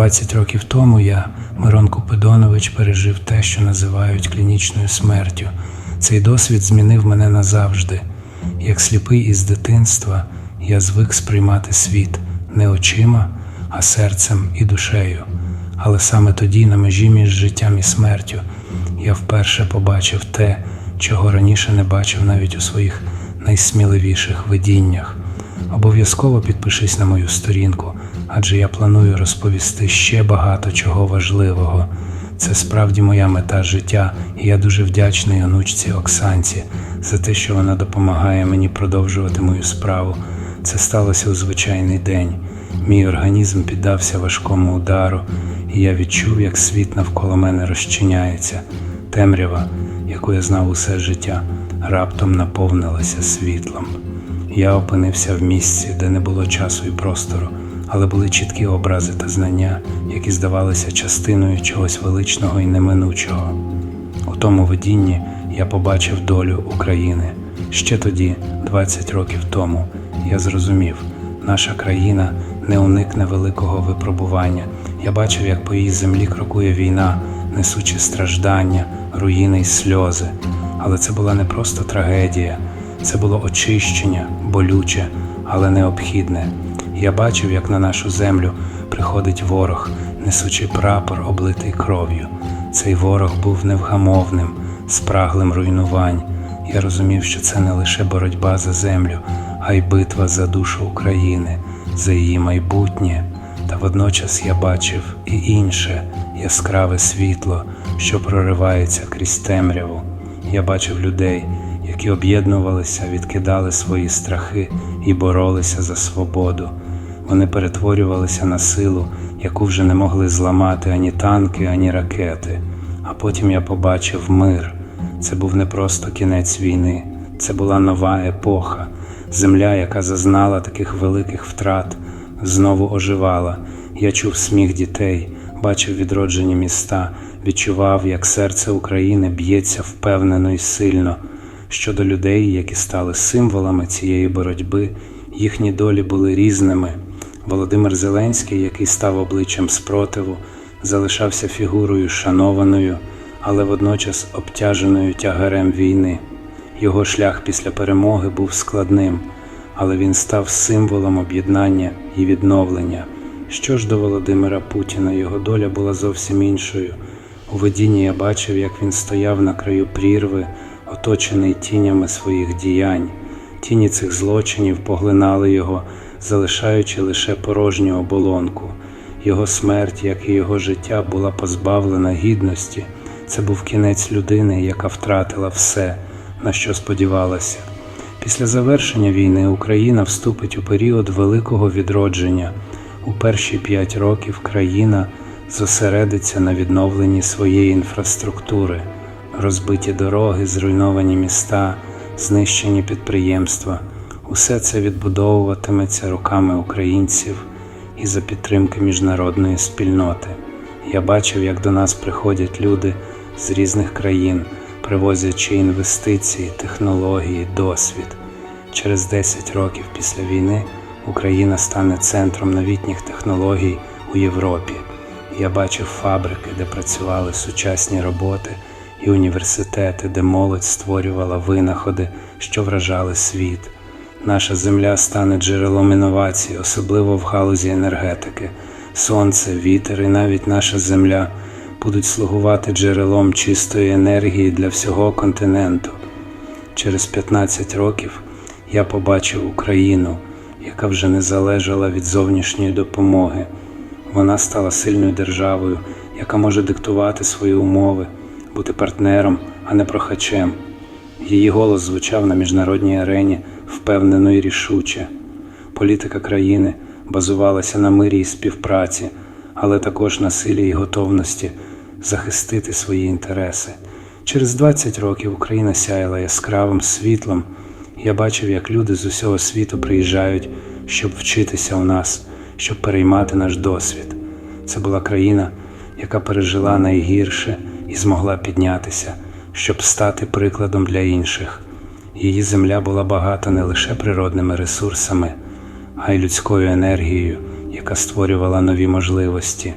20 років тому я, Мирон Купидонович, пережив те, що називають клінічною смертю. Цей досвід змінив мене назавжди. Як сліпий із дитинства, я звик сприймати світ не очима, а серцем і душею. Але саме тоді, на межі між життям і смертю, я вперше побачив те, чого раніше не бачив навіть у своїх найсміливіших видіннях. Обов'язково підпишись на мою сторінку, адже я планую розповісти ще багато чого важливого. Це справді моя мета життя, і я дуже вдячний онучці Оксанці за те, що вона допомагає мені продовжувати мою справу. Це сталося у звичайний день. Мій організм піддався важкому удару, і я відчув, як світ навколо мене розчиняється. Темрява, яку я знав усе життя, раптом наповнилася світлом. Я опинився в місці, де не було часу і простору, але були чіткі образи та знання, які здавалися частиною чогось величного і неминучого. У тому видінні я побачив долю України. Ще тоді, 20 років тому, я зрозумів, наша країна не уникне великого випробування. Я бачив, як по її землі крокує війна, несучи страждання, руїни й сльози. Але це була не просто трагедія, це було очищення, болюче, але необхідне. Я бачив, як на нашу землю приходить ворог, несучи прапор, облитий кров'ю. Цей ворог був невгамовним, спраглим руйнувань. Я розумів, що це не лише боротьба за землю, а й битва за душу України, за її майбутнє. Та водночас я бачив і інше яскраве світло, що проривається крізь темряву. Я бачив людей, які об'єднувалися, відкидали свої страхи і боролися за свободу. Вони перетворювалися на силу, яку вже не могли зламати ані танки, ані ракети. А потім я побачив мир. Це був не просто кінець війни, це була нова епоха. Земля, яка зазнала таких великих втрат, знову оживала. Я чув сміх дітей, бачив відроджені міста, відчував, як серце України б'ється впевнено і сильно. Щодо людей, які стали символами цієї боротьби, їхні долі були різними. Володимир Зеленський, який став обличчям спротиву, залишався фігурою шанованою, але водночас обтяженою тягарем війни. Його шлях після перемоги був складним, але він став символом об'єднання і відновлення. Що ж до Володимира Путіна, його доля була зовсім іншою. У видінні я бачив, як він стояв на краю прірви, оточений тінями своїх діянь. Тіні цих злочинів поглинали його, залишаючи лише порожню оболонку. Його смерть, як і його життя, була позбавлена гідності. Це був кінець людини, яка втратила все, на що сподівалася. Після завершення війни Україна вступить у період великого відродження. У перші п'ять років країна зосередиться на відновленні своєї інфраструктури, розбиті дороги, зруйновані міста, знищені підприємства. Усе це відбудовуватиметься руками українців і за підтримки міжнародної спільноти. Я бачив, як до нас приходять люди з різних країн, привозячи інвестиції, технології, досвід. Через 10 років після війни Україна стане центром новітніх технологій у Європі. Я бачив фабрики, де працювали сучасні роботи, і університети, де молодь створювала винаходи, що вражали світ. Наша земля стане джерелом інновацій, особливо в галузі енергетики. Сонце, вітер і навіть наша земля будуть слугувати джерелом чистої енергії для всього континенту. Через 15 років я побачив Україну, яка вже не залежала від зовнішньої допомоги. Вона стала сильною державою, яка може диктувати свої умови, бути партнером, а не прохачем. Її голос звучав на міжнародній арені впевнено і рішуче. Політика країни базувалася на мирі і співпраці, але також на силі і готовності захистити свої інтереси. Через 20 років Україна сяяла яскравим світлом. Я бачив, як люди з усього світу приїжджають, щоб вчитися у нас, щоб переймати наш досвід. Це була країна, яка пережила найгірше і змогла піднятися, щоб стати прикладом для інших. Її земля була багата не лише природними ресурсами, а й людською енергією, яка створювала нові можливості.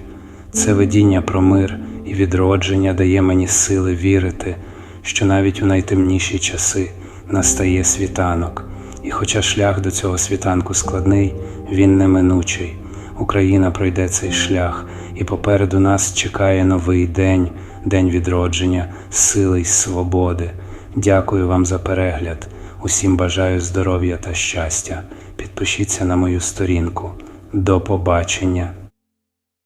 Це видіння про мир і відродження дає мені сили вірити, що навіть у найтемніші часи настає світанок. І хоча шлях до цього світанку складний, він неминучий. Україна пройде цей шлях, і попереду нас чекає новий день, день відродження, сили й свободи. Дякую вам за перегляд. Усім бажаю здоров'я та щастя. Підпишіться на мою сторінку. До побачення!